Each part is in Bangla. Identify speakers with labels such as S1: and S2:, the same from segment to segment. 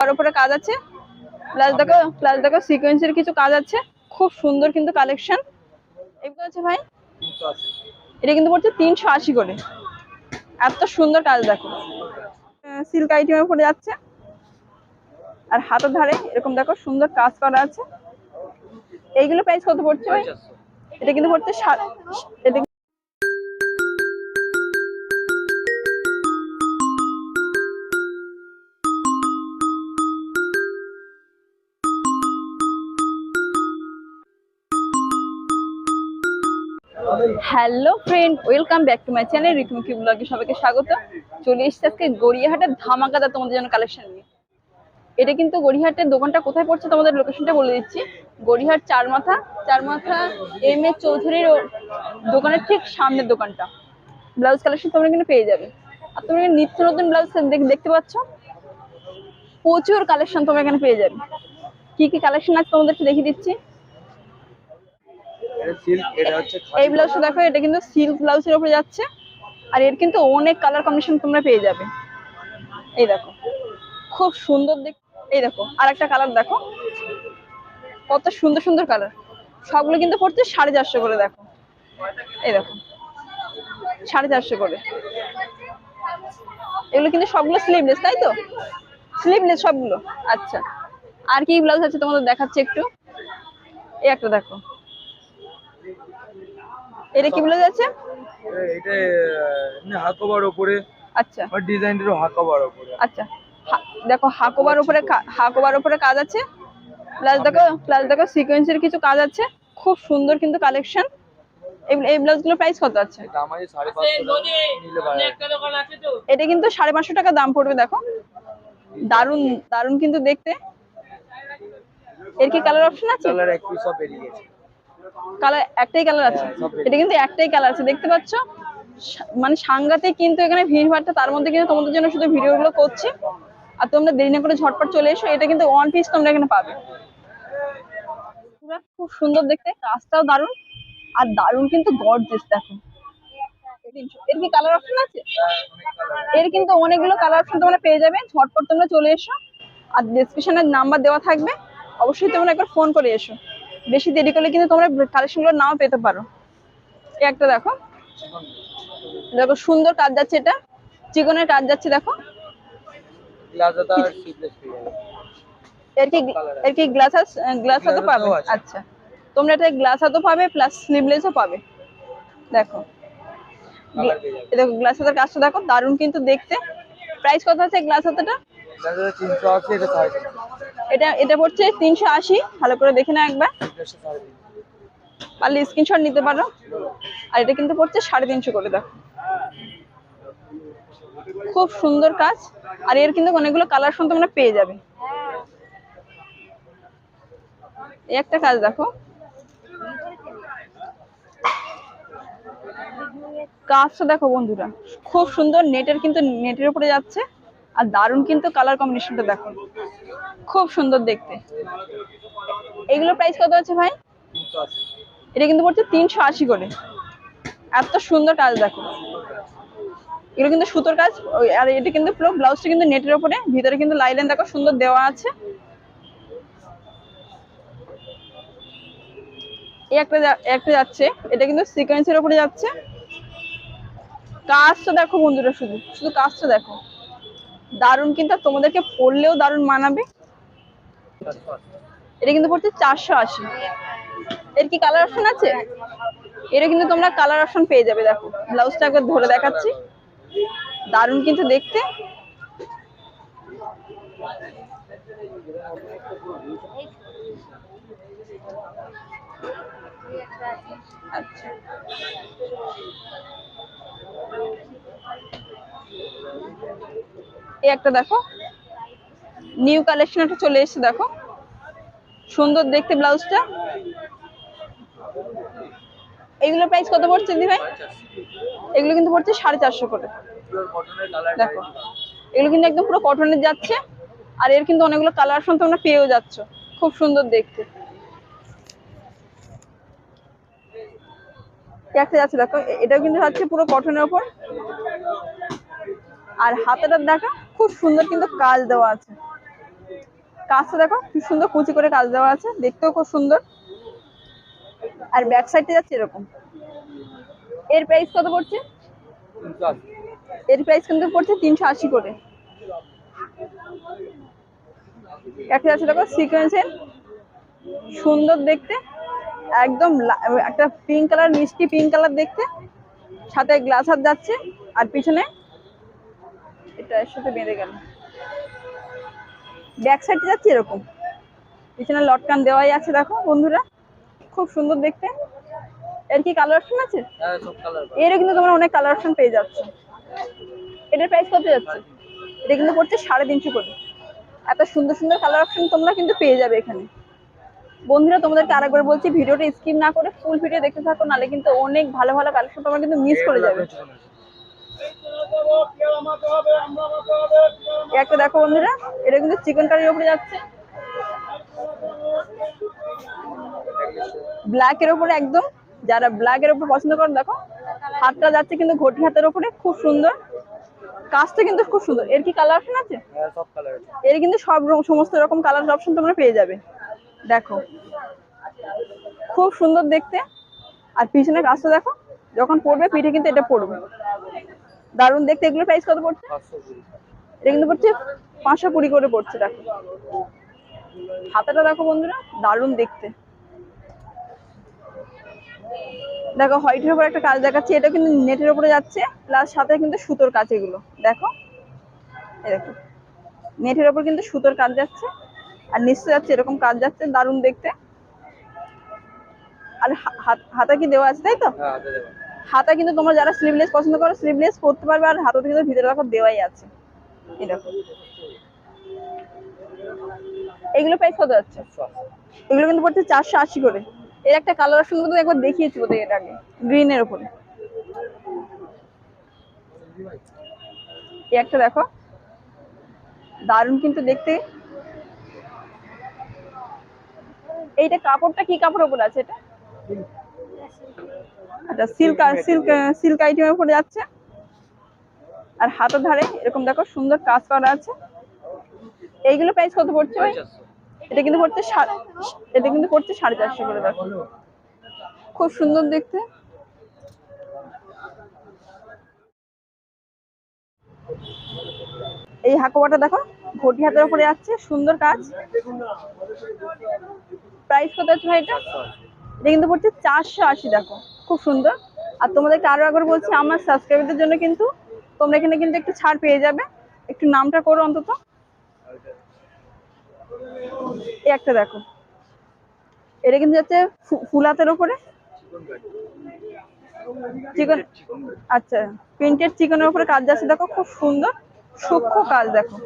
S1: তার উপরে কাজ আছে। প্লাস দেখো প্লাস দেখো সিকোয়েন্সের কিছু কাজ আছে। খুব সুন্দর কিন্তু কালেকশন এগুলো আছে ভাই, এটা কিন্তু পড়ছে তিনশো আশি করে। এত সুন্দর কাজ দেখো। সিল্ক আইটেমের উপরে যাচ্ছে। আর হাতের ধারে এরকম দেখো, সুন্দর কাজ করা আছে। এইগুলো প্রাইস কত পড়ছে এটা কিন্তু পড়ছে এটা hello friend, welcome back to my channel রিকমুখী ব্লগে সবাইকে স্বাগত। চলে এসেছি আজকে গড়িয়াহাটের ধামাকাদা তোমাদের জন্য কালেকশন নিয়ে। এটা কিন্তু গড়িয়াহাটের দোকানটা কোথায় পড়ছে তোমাদের লোকেশনটা বলে দিচ্ছি। গড়িয়াহাট চার মাথা এম এ চৌধুরীর দোকানের ঠিক সামনের দোকানটা। ব্লাউজ কালেকশন তোমরা কিন্তু পেয়ে যাবে। আর তোমরা নিত্য নতুন ব্লাউজ দেখতে পাচ্ছ? প্রচুর কালেকশন তোমরা এখানে পেয়ে যাবে। কি কি কালেকশন আছে তোমাদেরকে দেখিয়ে দিচ্ছি
S2: এটা সিল্ক এটা হচ্ছে
S1: এই ব্লাউজটা দেখো এটা কিন্তু সিল্ক ব্লাউজের উপরে যাচ্ছে। আর এর কিন্তু অনেক কালার কম্বিনেশন তোমরা পেয়ে যাবে। এই দেখো খুব সুন্দর দেখ এই দেখো আর একটা কালার দেখো। কত সুন্দর সুন্দর কালার সবগুলো কিন্তু পড়ছে সাড়ে চারশো করে দেখো। এই দেখো সাড়ে চারশো করে। এগুলো কিন্তু সবগুলো স্লিভলেস তাই তো? স্লিভলেস সবগুলো। আচ্ছা আর কি ব্লাউজ আছে তোমাদের দেখাচ্ছি একটু? এই একটা দেখো। এটা কি ব্লাউজ আছে
S2: এটা হাকোবার উপরে
S1: আচ্ছা।
S2: আর ডিজাইনটারও হাকোবার উপরে
S1: আচ্ছা। দেখো হাকোবার উপরে হাকোবার উপরে কাজ আছে। প্লাস দেখো প্লাস দেখো সিকোয়েন্সের কিছু কাজ আছে। খুব সুন্দর কিন্তু কালেকশন এই ব্লাউজগুলোর প্রাইস কত আছে?
S2: এটা
S1: কিন্তু সাড়ে পাঁচশো টাকা দাম পড়বে দেখো। দারুণ দারুণ কিন্তু দেখতে। এর কি কালার অপশন আছে?
S2: কালার এক পিস সব বেরিয়ে গেছে।
S1: কালার একটাই কালার আছে।
S2: হ্যাঁ,
S1: এটা কিন্তু একটাই কালার আছে। দেখতে পাচ্ছ? মানে সাংঘাতিক কিন্তু এখানে ভিড় ভাড়টা তার মধ্যে কিন্তু তোমাদের জন্য শুধু ভিডিওগুলো করছি। আর তোমরা দেরি না করে ঝটপট চলে এসো। এটা কিন্তু ওয়ান পিস তোমরা এখানে পাবে। খুব সুন্দর দেখতে। কাজটাও দারুণ। আর দারুণ কিন্তু গর্জেস দেখো। এর কি কালার অপশন আছে? এর কিন্তু অনেকগুলো কালার অপশন তোমরা পেয়ে যাবে। ঝটপট তোমরা চলে এসো। আর ডেসক্রিপশনের নাম্বার দেওয়া থাকবে। অবশ্যই তোমরা একবার ফোন করে এসো। বেশি দেরি করলে কিন্তু তোমরা কালেকশনগুলো নাও পেতে পারো। এই একটা দেখো। দেখো সুন্দর কাজ যাচ্ছে এটা। চিকনের কাজ যাচ্ছে দেখো। এর কি এর কি গ্লাস গ্লাস হাতও পাবে। আচ্ছা। তোমরা এটা গ্লাস হাতও পাবে প্লাস স্লিভলেসও পাবে। দেখো। দেখো গ্লাস হাতের কাজটা দেখো দারুণ কিন্তু দেখতে। প্রাইস কত আছে গ্লাস হাতাটা?
S2: আছে এটা
S1: এটা এটা পড়ছে তিনশো আশি। ভালো করে দেখে নাও একবার। পারলে স্ক্রিনশট নিতে পারো। আর এটা কিন্তু পড়ছে সাড়ে তিনশো করে, দেখো। খুব সুন্দর কাজ। আর এর কিন্তু অনেকগুলো কালার শুন তোমরা পেয়ে যাবে। এই একটা কাজ দেখো। কাজটা দেখো বন্ধুরা। খুব সুন্দর নেটের কিন্তু নেটের উপরে যাচ্ছে। আর দারুণ কিন্তু কালার কম্বিনেশনটা দেখো। খুব সুন্দর দেখতে। এগুলো প্রাইস কত আছে ভাই? এটা কিন্তু পড়ছে তিনশো আশি করে। এত সুন্দর কাজ দেখো। এগুলো কিন্তু সুতোর কাজ আর এটা কিন্তু পুরো ব্লাউজটা কিন্তু নেটের ওপরে, ভিতরে কিন্তু লাইলেন দেখো সুন্দর দেওয়া আছে। একটা একটা যাচ্ছে, এটা কিন্তু সিকোয়েন্সের উপরে যাচ্ছে। কাজটা দেখো বন্ধুরা শুধু শুধু কাজটা দেখো। দারুণ কিন্তু তোমাদেরকে পড়লেও দারুণ মানাবে। এটা কিন্তু পড়ছে চারশো আশি। এর কি কালার অপশন আছে? এটা কিন্তু তোমরা কালার অপশন পেয়ে যাবে, দেখো। ব্লাউজটা একবার ধরে দেখাচ্ছি। দারুণ কিন্তু দেখতে। আচ্ছা। এই একটা দেখো। নিউ কালেকশন একটা চলে এসেছে, দেখো। সুন্দর দেখতে ব্লাউজটা। এগুলো প্রাইস কত পড়ছে দিদি ভাই? এগুলো কিন্তু পড়ছে সাড়ে চারশো করে। দেখো। এগুলো কিন্তু একদম পুরো কটনের যাচ্ছে, আর এর কিন্তু অনেকগুলো কালার শুন তোমরা পেয়েও যাচ্ছ। খুব সুন্দর দেখতে। যাচ্ছে, দেখো। এটাও কিন্তু হচ্ছে পুরো কটনের ওপর। আর হাতেটার দেখা, খুব সুন্দর কিন্তু কাজ দেওয়া আছে। কাজটা দেখো, কি সুন্দর কুচি করে কাজ দেওয়া আছে, দেখতেও খুব সুন্দর। আর ব্যাক সাইডটা যাচ্ছে এরকম। এর প্রাইস কত পড়ছে? এর প্রাইস কিন্তু পড়ছে তিনশো আশি করে। একটা আছে দেখো সিকোয়েন্সের সুন্দর দেখতে, একদম একটা পিঙ্ক কালার মিষ্টি পিঙ্ক কালার দেখতে। সাথে গ্লাস হাত যাচ্ছে, আর পিছনে এটা এর সাথে বেঁধে গেল। ব্যাক সাইডে যাচ্ছে এরকম। পিছনে লটকান দেওয়াই আছে দেখো বন্ধুরা। খুব সুন্দর দেখতে। এর কি কালার অপশন আছে?
S3: হ্যাঁ
S1: এরও কিন্তু তোমরা অনেক কালার অপশন পেয়ে যাচ্ছ। এটার প্রাইস কত যাচ্ছে? এটা কিন্তু পড়ছে সাড়ে তিনশো করে। এত সুন্দর সুন্দর কালার অপশন তোমরা কিন্তু পেয়ে যাবে এখানে। বন্ধুরা তোমাদেরকে আরেকবার বলছি ভিডিওটা স্কিপ না করে ফুল ভিডিও দেখতে থাকো নাহলে কিন্তু অনেক ভালো ভালো কালেকশন তোমরা কিন্তু মিস করে যাবে। একটা দেখো বন্ধুরা এটা কিন্তু চিকেন কারির উপরে যাচ্ছে। ব্ল্যাক এর উপরে একদম যারা ব্ল্যাক এর উপর পছন্দ করে দেখো হাতটা যাচ্ছে কিন্তু ঘটি হাতের উপরে খুব সুন্দর। কাজটা কিন্তু খুব সুন্দর। এর কি কালার অপশন আছে?
S3: হ্যাঁ সব
S1: কালারের কিন্তু সব সমস্ত রকম কালার অপশন তোমরা পেয়ে যাবে। দেখো খুব সুন্দর দেখতে। আর পিছনে কাজটা দেখো যখন পড়বে পিঠে কিন্তু এটা পড়বে। দারুণ দেখতে এগুলোর প্রাইস কত পড়ছে? এটা কিন্তু পড়ছে পাঁচশো কুড়ি করে পড়ছে দেখো। হাতাটা দেখো বন্ধুরা দারুণ দেখতে। দেখো হোয়াইটের উপর একটা কাজ দেখাচ্ছি এটা কিন্তু নেটের উপরে যাচ্ছে প্লাস সাথে কিন্তু সুতোর কাজ এগুলো দেখো। দেখো নেটের উপর কিন্তু সুতোর কাজ যাচ্ছে আর নিশ্চয় যাচ্ছে এরকম কাজ যাচ্ছে দারুণ দেখতে। আর হাতা কি দেওয়া আছে তাই তো?
S3: হ্যাঁ হাতে
S1: কিন্তু তোমরা যারা স্লিভলেস পছন্দ করো স্লিভলেস পরতে পারবে আর হাতাতে কিন্তু ভিতরে দেখো দেওয়াই আছে। এগুলো প্রাইস কত যাচ্ছে? এগুলো কিন্তু পড়ছে চারশো আশি করে। এর একটা কালার অপশন কিন্তু একবার দেখিয়েছি বোধ এটা আগে গ্রিনের উপরে। এই একটা দেখো। দারুণ কিন্তু দেখতে। এইটা কাপড়টা কি কাপড়ের উপরে আছে এটা? আচ্ছা সিল্ক সিল্ক সিল্ক আইটেমের উপরে যাচ্ছে। আর হাতের ধারে এরকম দেখো সুন্দর কাজ করা আছে। এইগুলো প্রাইস কত পড়ছে এটা কিন্তু পড়ছে এটা কিন্তু পড়ছে সাড়ে চারশো করে, দেখো। খুব সুন্দর দেখতে। এই হাকোয়াটা দেখো, ঘটি হাতের উপরে যাচ্ছে, সুন্দর কাজ। প্রাইস কত আছে ভাই এটা? এটা কিন্তু পড়ছে চারশো আশি, দেখো। খুব সুন্দর। আর তোমাদেরকে আরও একবার বলছি, আমার সাবস্ক্রাইবারদের জন্য কিন্তু তোমরা এখানে কিন্তু একটু ছাড় পেয়ে যাবে। একটু নামটা করো অন্তত। এই একটা দেখো। এটা কিন্তু যাচ্ছে ফু- ফুল হাতের উপরে। চিকন আচ্ছা প্রিন্টেড চিকনের উপরে কাজ যাচ্ছে, দেখো, খুব সুন্দর। সূক্ষ্ম কাজ, দেখো।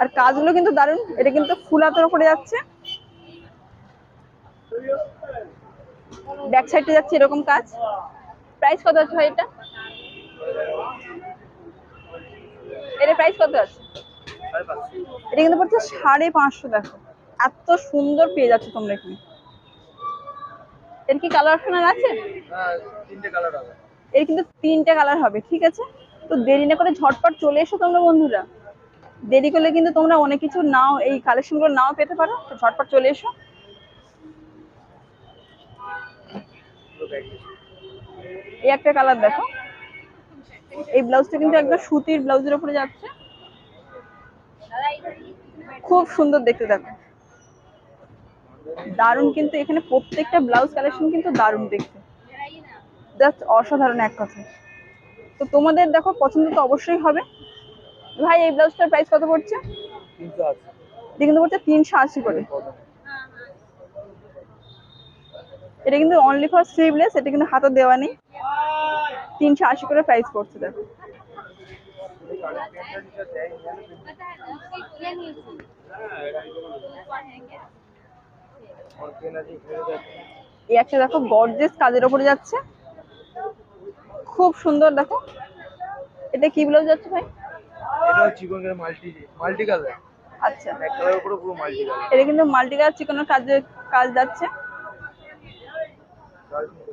S1: আর কাজগুলো কিন্তু দারুণ। এটা কিন্তু ফুল হাতের উপরে যাচ্ছে। ব্যাক সাইডে যাচ্ছে এরকম কাজ? প্রাইস কত আছে ভাই এটা? এর প্রাইস কত আছে? এটা কিন্তু পড়ছে সাড়ে পাঁচশো দেখো। এত সুন্দর পেয়ে যাচ্ছে তোমরা এখানে। এর কি কালার অপশন আছে?
S3: হ্যাঁ
S1: এর কিন্তু তিনটে কালার হবে ঠিক আছে? তো দেরি না করে ঝটপট চলে এসো তোমরা বন্ধুরা। দেরি করলে কিন্তু তোমরা অনেক কিছু নাও এই কালেকশনগুলো নাও পেতে পারো। তো ঝটপট চলে এসো। এই একটা কালার দেখো। এই ব্লাউজটা কিন্তু একদম সুতির ব্লাউজের উপরে যাচ্ছে। খুব সুন্দর দেখতে দেখো। দারুণ কিন্তু এখানে প্রত্যেকটা ব্লাউজ কালেকশন কিন্তু দারুণ দেখতে। জাস্ট অসাধারণ এক কথা তো তোমাদের দেখো পছন্দ তো অবশ্যই হবে। ভাই এই ব্লাউজটার প্রাইস কত পড়ছে? কিন্তু পড়ছে তিনশো আশি করে। এটা কিন্তু অনলি ফর স্লিভলেস এটা কিন্তু হাতে দেওয়া নেই। তিনশো আশি করে প্রাইস পড়ছে দেখো। এই একটা দেখো গর্জেস কাজের ওপরে যাচ্ছে। খুব সুন্দর দেখো। এটা কি ব্লাউজ যাচ্ছে ভাই?
S3: এটা চিকন মাল্টি মাল্টি কালার
S1: আচ্ছা।
S3: এক কালারের পুরো মাল্টি কালার
S1: এটা কিন্তু মাল্টি কালার চিকনের কাজে কাজ যাচ্ছে।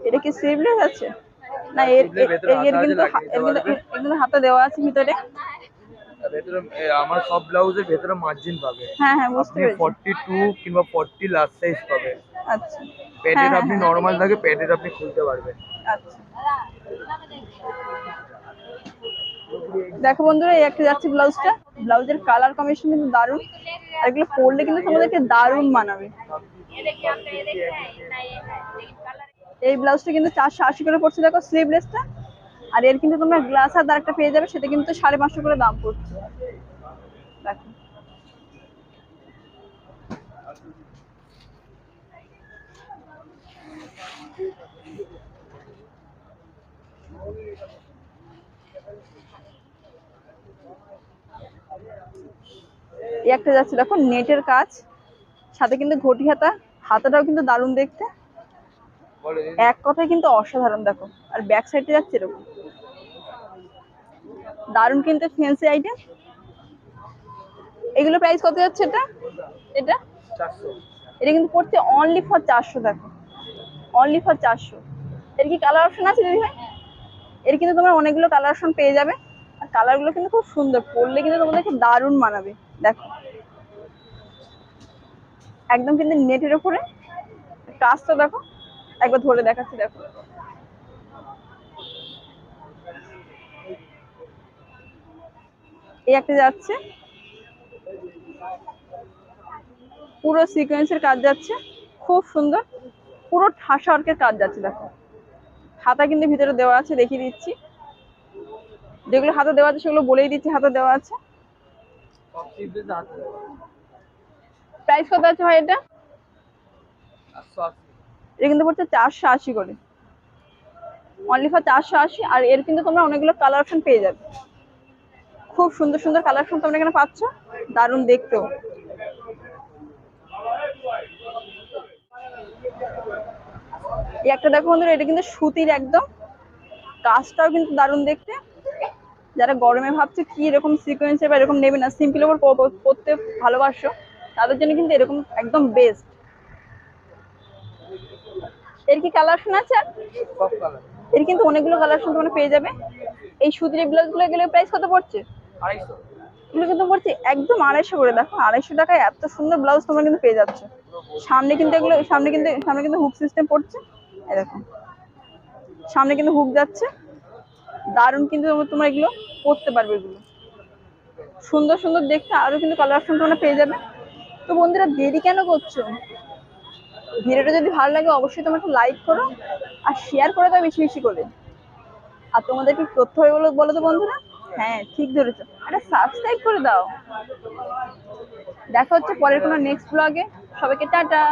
S1: এটা কি স্লিভলেস আছে? না এর এর- এর কিন্তু
S3: যাবে।
S1: হাতে দেওয়া আছে ভিতরে।
S3: ভেতরে আমার সব ব্লাউজের ভেতরে মার্জিন পাবে।
S1: হ্যাঁ হ্যাঁ বুঝতে পেরেছি।
S3: ফর্টি টু কিংবা ফর্টি লাস্ট সাইজ পাবে।
S1: আচ্ছা।
S3: প্যাডেড
S1: হ্যাঁ,
S3: আপনি
S1: হ্যাঁ।
S3: নর্মাল থাকে প্যাডেড আপনি খুলতে পারবেন।
S1: আচ্ছা। দেখো বন্ধুরা এই একটা যাচ্ছে ব্লাউজটা ব্লাউজের কালার কম্বিনেশন কিন্তু দারুণ। আর এগুলো পরলে কিন্তু তোমাদেরকে দারুণ মানাবে। এই ব্লাউজটা কিন্তু চারশো আশি করে পড়ছে, দেখো স্লিভলেসটা আর এর কিন্তু তোমরা গ্লাস আর একটা পেয়ে যাবে, সেটা কিন্তু সাড়ে পাঁচশো করে দাম পড়ছে। দেখো। একটা যাচ্ছে, দেখো নেটের কাজ, সাথে কিন্তু ঘটি হাতা, হাতাটাও কিন্তু দারুণ দেখতে। এক কথায় কিন্তু অসাধারণ দেখো। আর ব্যাক সাইডে যাচ্ছে এরকম। দারুণ কিন্তু ফ্যান্সি আইটেম এগুলো প্রাইস কত যাচ্ছে এটা? এটা? এটা কিন্তু পড়ছে অনলি ফর চারশো দেখো। অনলি ফর চারশো। এর কি কালার অপশন আছে দিদি ভাই? এর কিন্তু তোমার অনেকগুলো কালার অপশন পেয়ে যাবে। আর কালারগুলো কিন্তু খুব সুন্দর। পরলে কিন্তু তোমাদেরকে দারুণ মানাবে। দেখো। একদম কিন্তু নেটের উপরে। কাজটা দেখো। একবার ধরে দেখাচ্ছি দেখো। এই একটা যাচ্ছে। পুরো সিকোয়েন্সের কাজ যাচ্ছে। খুব সুন্দর। পুরো ঠাসা অর্কের কাজ যাচ্ছে দেখো। হাতা কিন্তু ভিতরে দেওয়া আছে দেখিয়ে দিচ্ছি। যেগুলো হাতে দেওয়া আছে সেগুলো বলেই দিচ্ছি হাতে দেওয়া আছে। প্রাইস কত আছে ভাই এটা? এটা কিন্তু পড়ছে চারশো আশি করে। অনলি ফর চারশো আশি, আর এর কিন্তু তোমরা অনেকগুলো কালার অপশন পেয়ে যাবে। খুব সুন্দর সুন্দর কালার অপশন তোমরা এখানে পাচ্ছ। দারুণ দেখতেও। একটা দেখো বন্ধুরা, এটা কিন্তু সুতির একদম। কাজটাও কিন্তু দারুণ দেখতে। যারা গরমে ভাবছে কি এরকম সিকোয়েন্সে বা এরকম নেবে না সিম্পল ওপর প- প- পরতে ভালোবাসো, তাদের জন্য কিন্তু এরকম একদম বেস্ট এর কি কালার আছে? এর কিন্তু অনেকগুলো কালার তোমরা পেয়ে যাবে। এই সুতির ব্লাউজগুলো গেলে প্রাইস কত পড়ছে?
S3: আড়াইশো।
S1: এগুলো কিন্তু পড়ছে একদম আড়াইশো করে। দেখো আড়াইশো টাকায় এত সুন্দর ব্লাউজ তোমরা কিন্তু পেয়ে যাচ্ছ। সামনে কিন্তু এগুলো সামনে কিন্তু সামনে কিন্তু হুক সিস্টেম পড়ছে। এই দেখো সামনে কিন্তু হুক যাচ্ছে। দারুণ কিন্তু তোমরা- এগুলো পরতে পারবে এগুলো। সুন্দর সুন্দর দেখতে আরও কিন্তু কালার অপশন তোমরা পেয়ে যাবে। তো বন্ধুরা দেরি কেন করছ? ভিডিওটা যদি ভালো লাগে, অবশ্যই তোমরা একটু লাইক করো আর শেয়ার করে দাও বেশি বেশি করে। আর তোমাদের কি তথ্য হয়ে বলো বলো তো বন্ধুরা। হ্যাঁ ঠিক ধরেছ। একটা সাবস্ক্রাইব করে দাও। দেখা হচ্ছে পরের কোনো নেক্সট ব্লগে সবাইকে টাটা।